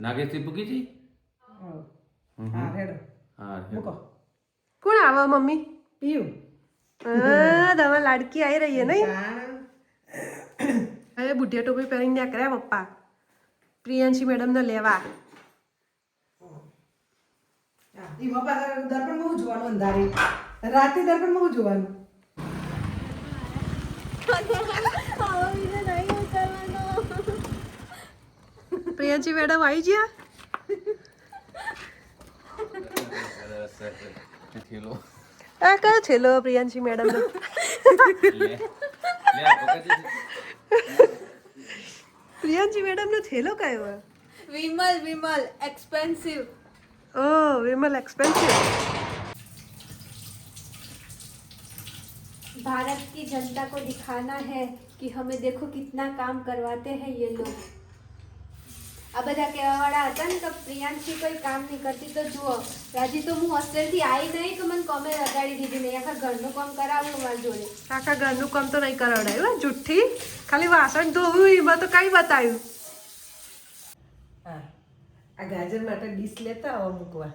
નાગેશથી પૂકી હા હેડો. હા મૂકો. કોણ આવે મમ્મી? પીયું. હા તમારી લાડકી આવી રહી છે નહીં? હવે બુઢિયા ટોપી પહેરીને કરે પપ્પા. પ્રિયાંશી મેડમને લેવા. હા, ઈ બાપા જોવાનું અંધારે. રાતે દર્પણ બહુ જોવાનું. પ્રિયાંશી મેડમ આવી ગયા થેલો આ કયો છેલ્લો પ્રિયાંશી મેડમ લે લે આ પકડી પ્રિયાંશી મેડમ નો થેલો કયો विमल विमल एक्सपेंसिव ઓ વિમલ એક્સપેન્સિવ भारत की जनता को दिखाना है कि हमें देखो कितना काम करवाते हैं ये लोग આ બધા કહેવાવાળા હતા ને તો પ્રિયાંશી કોઈ કામ નહીં કરતી. તો જુઓ રાજી તો હું હોસ્ટેલથી આવી નહીં કે મને કોમે લગાડી દીધી નહીં? આખા ઘરનું કામ કરાવ્યું મારી જોડે. આખા ઘરનું કામ તો નહીં કરાવડાયું હો, જુઠ્ઠી. ખાલી વાસણ ધોવું એમાં તો કંઈ બતાવ્યું. હા આ ગાજર માટે ડીશ લેતા આવો મૂકવા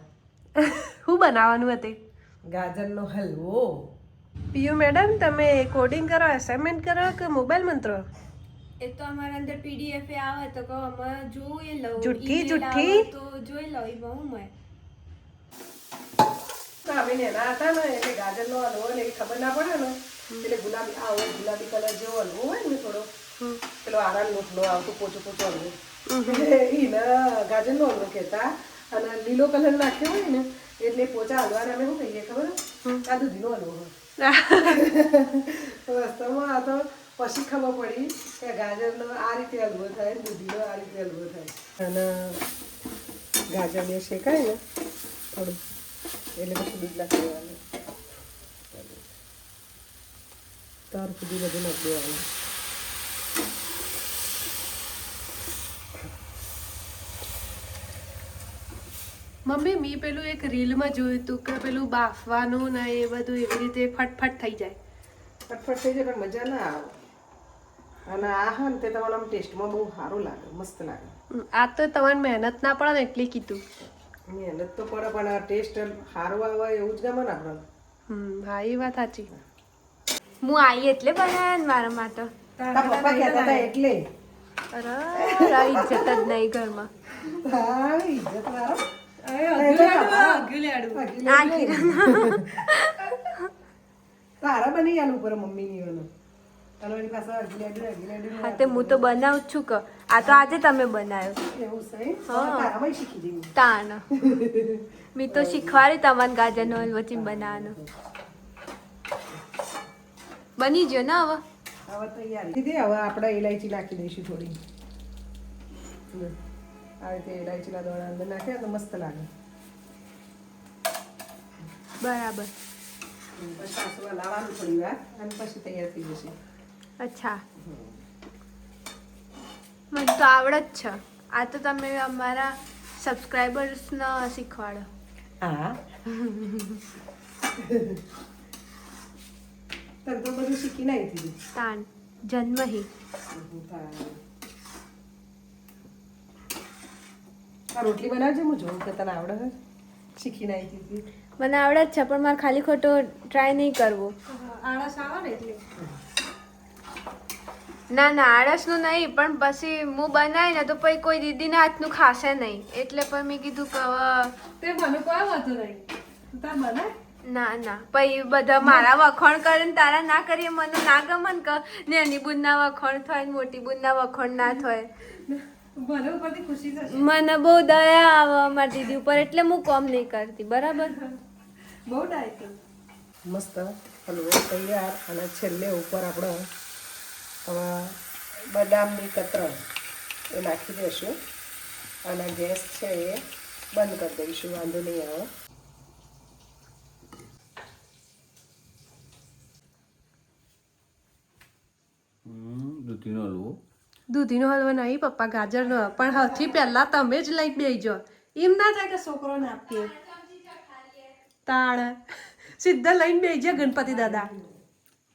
શું બનાવવાનું હતે? ગાજરનો હલવો. પિયુ મેડમ તમે કોડિંગ કરો એસાઇનમેન્ટ કરો કે મોબાઈલ મંત્રો? એ તો અમારા અંદર પીડીએફ આવે તો કહો અમે જોઈ લઉં. જુઠ્ઠી, જુઠ્ઠી. તો જોઈ લઉં એ બહુ મેં તો અમે હતા ને એટલે ગાજરનો હલવો ને ખબર ના પડે ને. એટલે ગુલાબી આ હોય ગુલાબી કલર જેવો હલવો હોય ને થોડો. પેલો આરામ લોટનો આવતો પોચો પોચો હલવો એટલે એને ગાજરનો હલવો કહેતા. અને લીલો કલર નાખ્યો હોય ને એટલે પોચા હલવાના અમે શું કહીએ ખબર? આ દૂધીનો હલવો હોય. વાસ્તવમાં આ તો પછી ખબર પડી કે ગાજરનો આ રીતે હલવો થાય દૂધીનો આ રીતે હલવો થાય. અને ગાજરને શેકાય ને થોડું એટલે પછી દૂધ નાખી દેવાનું તાર સુધી બધું નાખી દેવાનું. મમ્મી મેં પેલું એક રીલમાં જોયું હતું કે પેલું બાફવાનું ને એ બધું એવી રીતે ફટફટ થઈ જાય. ફટફટ થઈ જાય પણ મજા ના આવે. અને આ હા ને તે તમારા આમ ટેસ્ટમાં બહુ સારું લાગે મસ્ત લાગે. આ તો તમારે મહેનત ના પડે ને એટલે કીધું. મહેનત તો પડે પણ આ ટેસ્ટ સારું આવે એવું જ ગમે ને આપણે હા એ વાત સાચી. હું આવી એટલે બનાવ્યા ને મારા માટે. તારા પપ્પા કહેતા હતા એટલે. અરે ઇજ્જત જ નહીં ઘરમાં. હા ઇજ્જત મારો. તારા બની આનું ઉપર મમ્મીની ઓનો હા તે હું તો બનાવું છું કે. આ તો આજે તમે બનાવ્યો. તાન મેં તો શીખવાડી તમારે ગાજરનો હલવો ચીમ બનાવવાનો. બની ગયો ને હવે? હવે તૈયારી. દીદી હવે આપણે ઇલાયચી નાખી દઈશું થોડી. આ રીતે ઇલાયચીના દોણા અંદર નાખ્યા તો મસ્ત લાગે. બરાબર. પછી લાવવાનું થોડી વાર અને પછી તૈયાર થઈ જશે. અચ્છા. મને તો આવડે જ છે. આ તો તમે અમારા સબસ્ક્રાઈબર્સને શીખવાડો. હા. તને તો બધું શીખી નહીં દીધું. તાન જન્મહી આ રોટલી બનાવજે હું જોઉં કે તને આવડે શીખી નાખી દીધી. મને આવડે જ છે પણ મારે ખાલી ખોટો ટ્રાય નહીં કરવો. આળસ આવે ને એટલે. ના ના આળસનું નહીં પણ પછી હું બનાવી ને તો પછી કોઈ દીદીના હાથનું ખાશે નહીં. એટલે પછી મેં કીધું કે તે મને કોઈ વાંધો નહીં. તું તાર બને ના ના પછી બધા મારા વખોણ કરે ને તારા ના કરીએ મને ના ગમે ને કે નાની બુનના વખોણ થાય ને મોટી બુનના વખોણ ના થાય. મને ઉપરથી ખુશી થશે. મને બહુ દયા આવે મારી દીદી ઉપર એટલે હું કોમ નહીં કરતી બરાબર? બહુ ડાયટિંગ મસ્ત હલવો તૈયાર અને છેલ્લે ઉપર આપણે હવે બદામની કતરણ એ નાખી દઈશું અને ગેસ છે એ બંધ કરી દઈશું વાંધો નહીં આવે. હમ દૂધીનો હલવો. દૂધીનો હલવો નહીં પપ્પા ગાજરનો. પણ સૌથી પહેલા તમે જ લઈ બેજો. એમ ના થાય કે છોકરોને આપીએ. તાળ. સીધા લઈને બેસજો ગણપતિ દાદા.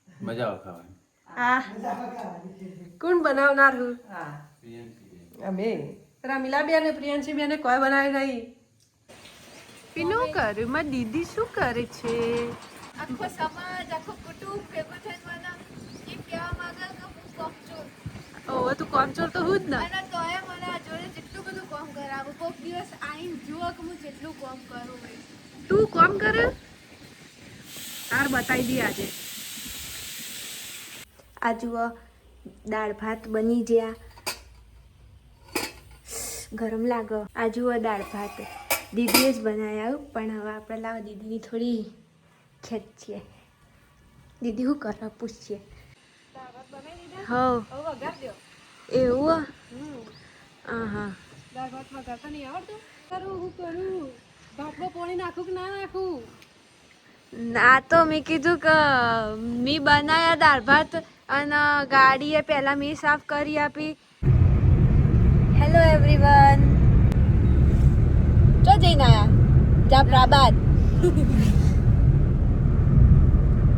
મજા આવે ખાવાની. આ કોણ બનાવનાર હું? હા અમે રમીલા બેન અને પ્રિયાંશી બેન કોઈ બનાવી નહીં. પીનું કર્યું માં દીદી શું કરે છે? આખો સમાજ આખો કુટુંબ ભેગો થઈને મને એ કહેવા માંગે કે હું કોમચોર ઓ તું કોમચોર તો હું જ ના. અને તોય મને આ જોડે જેટલું બધું કામ કરાવું. કોઈક દિવસ આવીને જુઓ કે હું જેટલું કામ કરું તું કોમ કરે? તાર બતાવી દી આજે. આ જુઓ દાળ ભાત બની ગયા ગરમ લાગો. આ જુઓ દાળ ભાત. દીદીએ જ બનાવ્યા પણ હવે આપણે લાવો, દીદીની થોડી ખેંચીએ દીદી શું કરો? પૂછીએ. હો. એવું હા? હા દાળ ભાત વઘારતા નહીં આવડતું? કરું, હું કરું? ભાતમાં પાણી નાખું કે ના નાખું? આ તો મેં કીધું કે, મેં બનાવ્યા દાળ ભાત અને ગાડીએ પહેલાં મેં સાફ કરી આપી. હેલો એવરીવન ચો જઈને આયા. જાફરાબાદ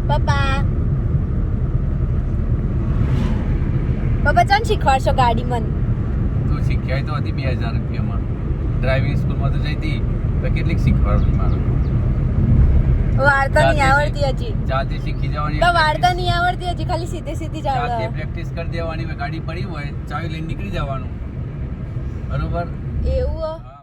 પપ્પા. પપ્પા ચાલ શીખવાડશો ગાડી મન? તું શીખ્યા તો હતી બે હજાર રૂપિયામાં. ડ્રાઇવિંગ સ્કૂલમાં તો જઈ હતી, તો કેટલીક શીખવાડું મારે. વાર્તા નહીં આવડતી હજી. જાતે શીખી જવાની તો વાર્તા નહીં આવડતી હજી ખાલી સીધી સીધી જ જાતે પ્રેક્ટિસ કરી દેવાની ગાડી પડી હોય ચાવી લઈને નીકળી જવાનું. બરોબર? એવું